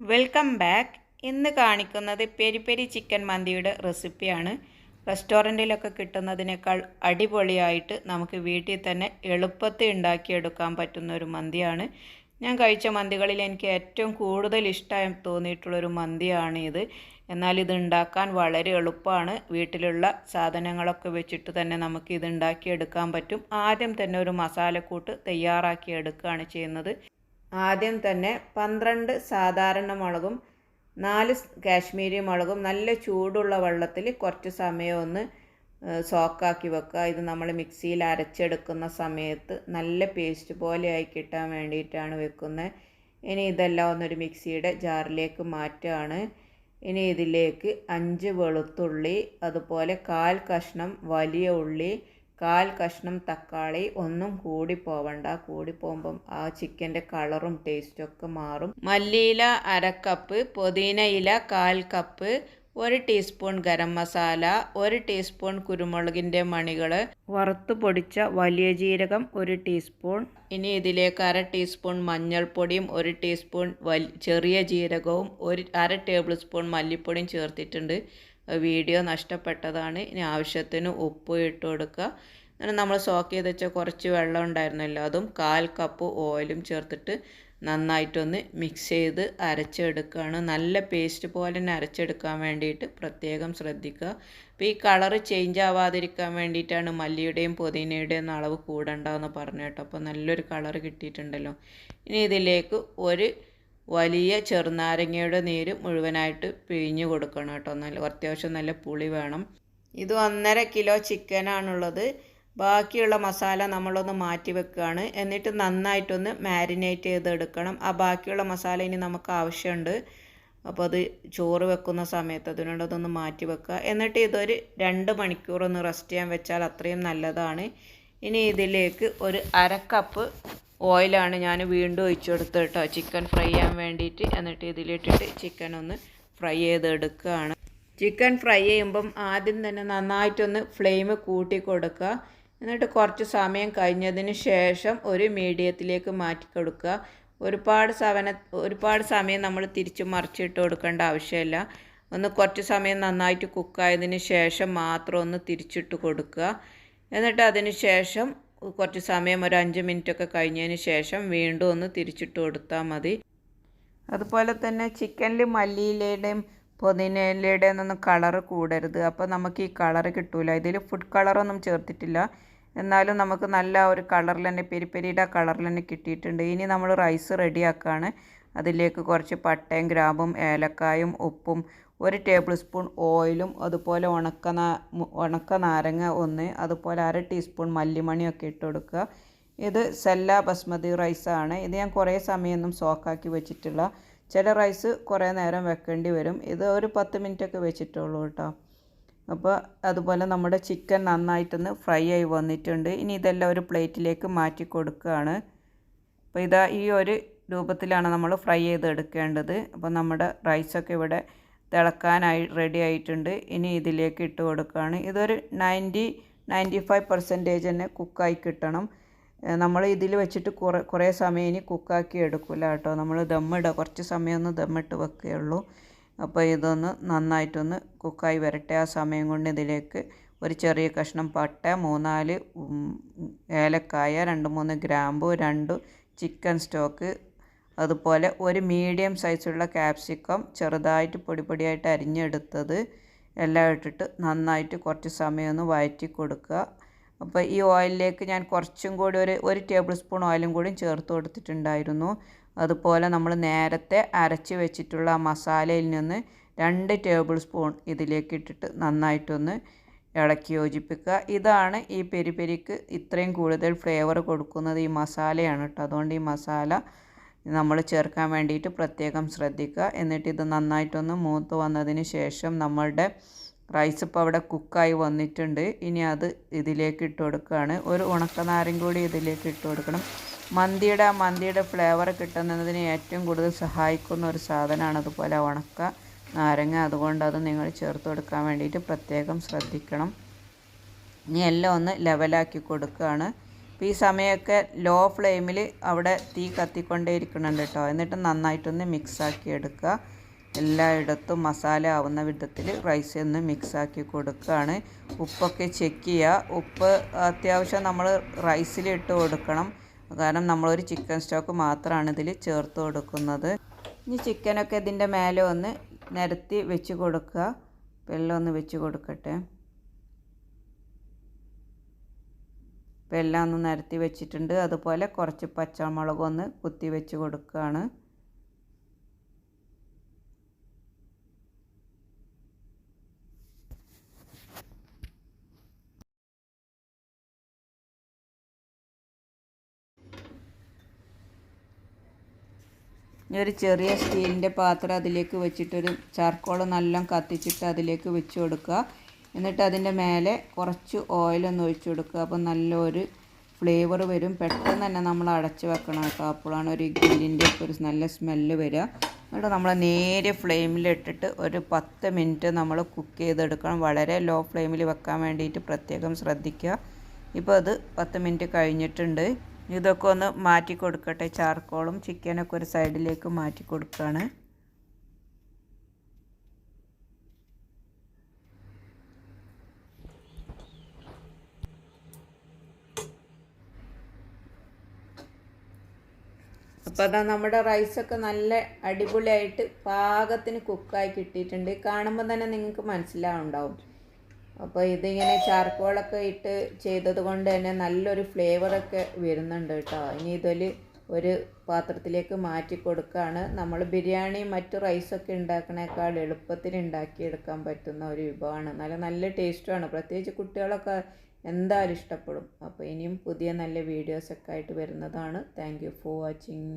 Welcome back. ഇന്ന് കാണിക്കുന്നത് peri peri chicken മന്തിയുടെ റെസിപ്പിയാണ്. റെസ്റ്റോറന്റിലൊക്കെ കിട്ടുന്നതിനേക്കാൾ അടിപൊളിയായിട്ട് നമുക്ക് വീട്ടിൽ തന്നെ എളുപ്പത്തിൽ ഉണ്ടാക്കിയെടുക്കാൻ പറ്റുന്ന ഒരു മന്തിയാണ്. ഞാൻ കഴിച്ച മന്തികളിൽ എനിക്ക് ഏറ്റവും കൂടുതൽ ഇഷ്ടമായി തോന്നിയിട്ടുള്ളൊരു മന്തിയാണ് ഇത്. എന്നാൽ ഇത് ഉണ്ടാക്കാൻ വളരെ എളുപ്പമാണ്. വീട്ടിലുള്ള സാധനങ്ങളൊക്കെ വെച്ചിട്ട് തന്നെ നമുക്ക് ഇത് ഉണ്ടാക്കിയെടുക്കാൻ പറ്റും. ആദ്യം തന്നെ ഒരു മസാലക്കൂട്ട് തയ്യാറാക്കി എടുക്കുകയാണ് ചെയ്യുന്നത്. ആദ്യം തന്നെ പന്ത്രണ്ട് സാധാരണ മുളകും നാല് കാശ്മീരി മുളകും നല്ല ചൂടുള്ള വെള്ളത്തിൽ കുറച്ച് സമയം ഒന്ന് സോക്കാക്കി വെക്കുക. ഇത് നമ്മൾ മിക്സിയിൽ അരച്ചെടുക്കുന്ന സമയത്ത് നല്ല പേസ്റ്റ് പോലെ ആയി കിട്ടാൻ വേണ്ടിയിട്ടാണ് വെക്കുന്നത് ഇനി ഇതെല്ലാം ഒന്നൊരു മിക്സിയുടെ ജാറിലേക്ക് മാറ്റുകയാണ്. ഇനി ഇതിലേക്ക് അഞ്ച് വെളുത്തുള്ളി അതുപോലെ കാൽ കഷ്ണം വലിയ ഉള്ളി കാൽ കഷ്ണം തക്കാളി ഒന്നും കൂടി പോവണ്ട. കൂടി പോകുമ്പം ആ ചിക്കന്റെ കളറും ടേസ്റ്റും ഒക്കെ മാറും. മല്ലിയില അരക്കപ്പ് കപ്പ് പുതിന ഇല കാൽ കപ്പ് ഒരു ടീസ്പൂൺ ഗരം മസാല ഒരു ടീസ്പൂൺ കുരുമുളകിന്റെ മണികൾ വറുത്ത് പൊടിച്ച വലിയ ജീരകം ഒരു ടീസ്പൂൺ ഇനി ഇതിലേക്ക് അര ടീസ്പൂൺ മഞ്ഞൾപ്പൊടിയും ഒരു ടീസ്പൂൺ ചെറിയ ജീരകവും ഒരു അര ടേബിൾ സ്പൂൺ മല്ലിപ്പൊടിയും ചേർത്തിട്ടുണ്ട്. വീഡിയോ നഷ്ടപ്പെട്ടതാണ്. ഇനി ആവശ്യത്തിന് ഉപ്പ് ഇട്ട് കൊടുക്കുക. അങ്ങനെ നമ്മൾ സോക്ക് ചെയ്ത് വെച്ച കുറച്ച് വെള്ളം ഉണ്ടായിരുന്നല്ലോ അതും കാൽ കപ്പ് ഓയിലും ചേർത്തിട്ട് നന്നായിട്ടൊന്ന് മിക്സ് ചെയ്ത് അരച്ചെടുക്കുകയാണ്. നല്ല പേസ്റ്റ് പോലെ തന്നെ അരച്ചെടുക്കാൻ വേണ്ടിയിട്ട് പ്രത്യേകം ശ്രദ്ധിക്കുക. അപ്പോൾ ഈ കളറ് ചേഞ്ച് ആവാതിരിക്കാൻ വേണ്ടിയിട്ടാണ് മല്ലിയുടെയും പുതിനയുടെയും അളവ് കൂടണ്ടെന്ന് പറഞ്ഞു കേട്ടോ. അപ്പോൾ നല്ലൊരു കളറ് കിട്ടിയിട്ടുണ്ടല്ലോ. ഇനി ഇതിലേക്ക് ഒരു വലിയ ചെറുനാരങ്ങയുടെ നീര് മുഴുവനായിട്ട് പിഴിഞ്ഞ് കൊടുക്കണം കേട്ടോ. നല്ല അത്യാവശ്യം നല്ല പുളി വേണം. ഇത് ഒന്നര കിലോ ചിക്കനാണുള്ളത്. ബാക്കിയുള്ള മസാല നമ്മളൊന്ന് മാറ്റി വെക്കുകയാണ് എന്നിട്ട് നന്നായിട്ടൊന്ന് മാരിനേറ്റ് ചെയ്തെടുക്കണം. ആ ബാക്കിയുള്ള മസാല ഇനി നമുക്ക് ആവശ്യമുണ്ട്. അപ്പോൾ അത് ചോറ് വെക്കുന്ന സമയത്ത് അതിനുള്ളതൊന്ന് മാറ്റി വെക്കുക. എന്നിട്ട് ഇതൊരു രണ്ട് മണിക്കൂർ ഒന്ന് റെസ്റ്റ് ചെയ്യാൻ വെച്ചാൽ അത്രയും നല്ലതാണ്. ഇനി ഇതിലേക്ക് ഒരു അര കപ്പ് ഓയിലാണ് ഞാൻ വീണ്ടും ഒഴിച്ചു കൊടുത്തത് കേട്ടോ. ചിക്കൻ ഫ്രൈ ചെയ്യാൻ വേണ്ടിയിട്ട് എന്നിട്ട് ഇതിലിട്ടിട്ട് ചിക്കൻ ഒന്ന് ഫ്രൈ ചെയ്തെടുക്കുകയാണ്. ചിക്കൻ ഫ്രൈ ചെയ്യുമ്പം ആദ്യം തന്നെ നന്നായിട്ടൊന്ന് ഫ്ലെയിം കൂട്ടി കൊടുക്കുക. എന്നിട്ട് കുറച്ച് സമയം കഴിഞ്ഞതിന് ശേഷം ഒരു മീഡിയത്തിലേക്ക് മാറ്റി കൊടുക്കുക. ഒരുപാട് സവന ഒരുപാട് സമയം നമ്മൾ തിരിച്ച് മറിച്ചിട്ട് കൊടുക്കേണ്ട ആവശ്യമില്ല. ഒന്ന് കുറച്ച് സമയം നന്നായിട്ട് കുക്കായതിന് ശേഷം മാത്രം ഒന്ന് തിരിച്ചിട്ട് കൊടുക്കുക. എന്നിട്ട് അതിന് ശേഷം കുറച്ച് സമയം ഒരു അഞ്ച് മിനിറ്റ് ഒക്കെ കഴിഞ്ഞതിന് ശേഷം വീണ്ടും ഒന്ന് തിരിച്ചിട്ട് കൊടുത്താൽ മതി. അതുപോലെ തന്നെ ചിക്കനിൽ മല്ലിയിലയുടെയും പുതിനയിലയുടെയും ഒന്നും കളറ് കൂടരുത്. അപ്പോൾ നമുക്ക് ഈ കളറ് കിട്ടൂല. ഇതിൽ ഫുഡ് കളറൊന്നും ചേർത്തിട്ടില്ല. എന്നാലും നമുക്ക് നല്ല ഒരു കളറിൽ തന്നെ പെരിപ്പെരിയുടെ കളറിൽ തന്നെ കിട്ടിയിട്ടുണ്ട്. ഇനി നമ്മൾ റൈസ് റെഡിയാക്കുകയാണ് അതിലേക്ക് കുറച്ച് പട്ടയും ഗ്രാമ്പും ഏലക്കായും ഉപ്പും ഒരു ടേബിൾ സ്പൂൺ ഓയിലും അതുപോലെ ഉണക്ക ഉണക്ക നാരങ്ങ ഒന്ന് അതുപോലെ അര ടീസ്പൂൺ മല്ലിമണിയൊക്കെ ഇട്ട് കൊടുക്കുക. ഇത് സെല്ല ബസ്മതി റൈസാണ് ഇത് ഞാൻ കുറേ സമയമൊന്നും സോക്കാക്കി വെച്ചിട്ടില്ല. ചില റൈസ് കുറേ നേരം വെക്കേണ്ടി വരും. ഇത് ഒരു പത്ത് മിനിറ്റൊക്കെ വെച്ചിട്ടുള്ളൂ കേട്ടോ. അപ്പോൾ അതുപോലെ നമ്മുടെ ചിക്കൻ നന്നായിട്ടൊന്ന് ഫ്രൈ ആയി വന്നിട്ടുണ്ട്. ഇനി ഇതെല്ലാം ഒരു പ്ലേറ്റിലേക്ക് മാറ്റി കൊടുക്കുകയാണ്. അപ്പോൾ ഇതാ ഈ ഒരു രൂപത്തിലാണ് നമ്മൾ ഫ്രൈ ചെയ്ത് എടുക്കേണ്ടത് അപ്പോൾ നമ്മുടെ റൈസൊക്കെ ഇവിടെ തിളക്കാനായി റെഡി ആയിട്ടുണ്ട്. ഇനി ഇതിലേക്ക് ഇട്ട് കൊടുക്കുകയാണ്. ഇതൊരു നയന്റി നയന്റി ഫൈവ് പെർസെന്റേജ് തന്നെ കുക്കായി കിട്ടണം. നമ്മൾ ഇതിൽ വെച്ചിട്ട് കുറേ കുറേ സമയം ഇനി കുക്കാക്കി എടുക്കില്ല കേട്ടോ. നമ്മൾ ദമ്മിടുക കുറച്ച് സമയം ഒന്ന് ദമ്മിട്ട് വെക്കുകയുള്ളൂ അപ്പോൾ ഇതൊന്ന് നന്നായിട്ടൊന്ന് കുക്കായി വരട്ടെ. ആ സമയം കൊണ്ട് ഇതിലേക്ക് ഒരു ചെറിയ കഷ്ണം പട്ട മൂന്നാൽ ഏലക്കായ രണ്ട് മൂന്ന് ഗ്രാമ്പു രണ്ട് ചിക്കൻ സ്റ്റോക്ക് അതുപോലെ ഒരു മീഡിയം സൈസുള്ള ക്യാപ്സിക്കം ചെറുതായിട്ട് പൊടി പൊടിയായിട്ട് അരിഞ്ഞെടുത്തത് എല്ലാം ഇട്ടിട്ട് നന്നായിട്ട് കുറച്ച് സമയം ഒന്ന് വഴറ്റി കൊടുക്കുക. അപ്പോൾ ഈ ഓയിലിലേക്ക് ഞാൻ കുറച്ചും കൂടി ഒരു ഒരു ടേബിൾ സ്പൂൺ ഓയിലും കൂടി ചേർത്ത് കൊടുത്തിട്ടുണ്ടായിരുന്നു. അതുപോലെ നമ്മൾ നേരത്തെ അരച്ച് വെച്ചിട്ടുള്ള മസാലയിൽ നിന്ന് രണ്ട് ടേബിൾ സ്പൂൺ ഇതിലേക്ക് ഇട്ടിട്ട് നന്നായിട്ടൊന്ന് ഇളക്കി യോജിപ്പിക്കുക. ഇതാണ് ഈ പെരി പെരിക്ക് ഇത്രയും കൂടുതൽ ഫ്ലേവർ കൊടുക്കുന്നത് ഈ മസാലയാണ് കേട്ടോ. അതുകൊണ്ട് ഈ മസാല നമ്മൾ ചേർക്കാൻ വേണ്ടിയിട്ട് പ്രത്യേകം ശ്രദ്ധിക്കുക. എന്നിട്ട് ഇത് നന്നായിട്ടൊന്ന് മൂത്ത് വന്നതിന് ശേഷം നമ്മളുടെ റൈസ് ഇപ്പോൾ അവിടെ കുക്കായി വന്നിട്ടുണ്ട്. ഇനി അത് ഇതിലേക്ക് ഇട്ട് കൊടുക്കുകയാണ്. ഒരു ഉണക്കനാരും കൂടി ഇതിലേക്ക് ഇട്ട് കൊടുക്കണം. മന്തിയുടെ മന്തിയുടെ ഫ്ലേവർ കിട്ടുന്നതിന് ഏറ്റവും കൂടുതൽ സഹായിക്കുന്ന ഒരു സാധനമാണ് അതുപോലെ ഉണക്ക നാരങ്ങ. അതുകൊണ്ട് അത് നിങ്ങൾ ചേർത്ത് കൊടുക്കാൻ വേണ്ടിയിട്ട് പ്രത്യേകം ശ്രദ്ധിക്കണം. ഇനി എല്ലാം ഒന്ന് ലെവലാക്കി കൊടുക്കുകയാണ്. അപ്പോൾ ഈ സമയമൊക്കെ ലോ ഫ്ലെയിമിൽ അവിടെ തീ കത്തിക്കൊണ്ടേ ഇരിക്കണുണ്ട് കേട്ടോ എന്നിട്ട് നന്നായിട്ടൊന്ന് മിക്സാക്കി എടുക്കുക. എല്ലായിടത്തും മസാല ആവുന്ന വിധത്തിൽ റൈസ് ഒന്ന് മിക്സാക്കി കൊടുക്കുകയാണ്. ഉപ്പൊക്കെ ചെക്ക് ചെയ്യുക. ഉപ്പ് അത്യാവശ്യം നമ്മൾ റൈസിൽ ഇട്ട് കൊടുക്കണം. കാരണം നമ്മളൊരു ചിക്കൻ സ്റ്റോക്ക് മാത്രമാണ് ഇതിൽ ചേർത്ത് കൊടുക്കുന്നത്. ഇനി ചിക്കനൊക്കെ ഇതിന്റെ മേലെ ഒന്ന് നിരത്തി വെച്ച് കൊടുക്കുക. വെള്ളം ഒന്ന് വെച്ച് കൊടുക്കട്ടെ. എല്ലാം ഒന്ന് നിരത്തി വെച്ചിട്ടുണ്ട്. അതുപോലെ കുറച്ച് പച്ചമുളക് ഒന്ന് കുത്തി വെച്ച് കൊടുക്കുകയാണ്. ഒരു ചെറിയ സ്റ്റീലിന്റെ പാത്രം അതിലേക്ക് വെച്ചിട്ടൊരു ചാർക്കോൾ നല്ല കത്തിച്ചിട്ട് അതിലേക്ക് വെച്ച് കൊടുക്കുക. എന്നിട്ട് അതിന്റെ മേലെ കുറച്ച് ഓയിലൊന്ന് ഒഴിച്ചു കൊടുക്കുക. അപ്പോൾ നല്ലൊരു ഫ്ലേവർ വരും. പെട്ടെന്ന് തന്നെ നമ്മൾ അടച്ചു വെക്കണം കേട്ടോ. അപ്പോഴാണ് ഒരു ഗ്രില്ലിന്റെ ഒക്കെ ഒരു നല്ല സ്മെല്ല് വരിക. എന്നിട്ട് നമ്മൾ നേരെ ഫ്ലെയിമിലിട്ടിട്ട് ഒരു പത്ത് മിനിറ്റ് നമ്മൾ കുക്ക് ചെയ്തെടുക്കണം. വളരെ ലോ ഫ്ലെയിമിൽ വെക്കാൻ വേണ്ടിയിട്ട് പ്രത്യേകം ശ്രദ്ധിക്കുക. ഇപ്പോൾ അത് പത്ത് മിനിറ്റ് കഴിഞ്ഞിട്ടുണ്ട്. ഇതൊക്കെ ഒന്ന് മാറ്റി കൊടുക്കട്ടെ. ചാർക്കോളും ചിക്കനൊക്കെ ഒരു സൈഡിലേക്ക് മാറ്റി കൊടുക്കുകയാണ്. അപ്പോൾ അതാ നമ്മുടെ റൈസൊക്കെ നല്ല അടിപൊളിയായിട്ട് പാകത്തിന് കുക്കായി കിട്ടിയിട്ടുണ്ട്. കാണുമ്പോൾ തന്നെ നിങ്ങൾക്ക് മനസ്സിലാവുണ്ടാവും. അപ്പോൾ ഇതിങ്ങനെ ചാർക്കോളൊക്കെ ഇട്ട് ചെയ്തത് കൊണ്ട് തന്നെ നല്ലൊരു ഫ്ലേവറൊക്കെ വരുന്നുണ്ട് കേട്ടോ. ഇനി ഇതിൽ ഒരു പാത്രത്തിലേക്ക് മാറ്റി കൊടുക്കുകയാണ് നമ്മൾ ബിരിയാണി മറ്റു റൈസൊക്കെ ഉണ്ടാക്കണേക്കാൾ എളുപ്പത്തിൽ ഉണ്ടാക്കിയെടുക്കാൻ പറ്റുന്ന ഒരു വിഭവമാണ്. നല്ല നല്ല ടേസ്റ്റുമാണ് പ്രത്യേകിച്ച് കുട്ടികളൊക്കെ എന്തായാലും ഇഷ്ടപ്പെടും. അപ്പോൾ ഇനിയും പുതിയ നല്ല വീഡിയോസൊക്കെ ആയിട്ട് വരുന്നതാണ്. Thank you for watching